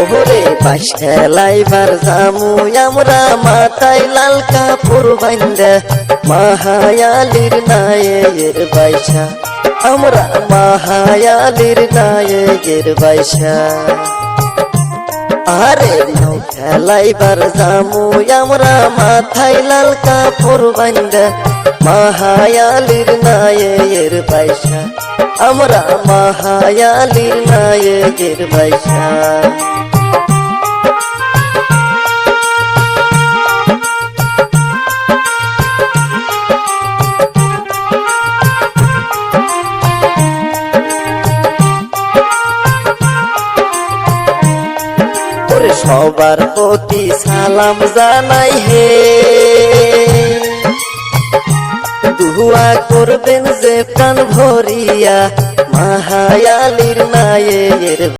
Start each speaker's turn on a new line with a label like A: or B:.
A: ওহরে বাস খেলাইবার জামু, আমরা মাথায় লাল কাপড় বাইন্দা মাহায়ালির নায়ের বাইসা আমরা মাহায়ালির নায়ের বাইসা আরে নৌ খেলাইবার জামু, আমরা মাথায় লাল কাপড় বাইন্দা মাহায়ালির নায়ের বাইসা আমরা মাহায়ালির নায়ের ওরে সবার প্রতি সালাম জানাই হে। দুয়া করবেন যে প্রাণ ভরিয়া মাহায়ালির নায়ের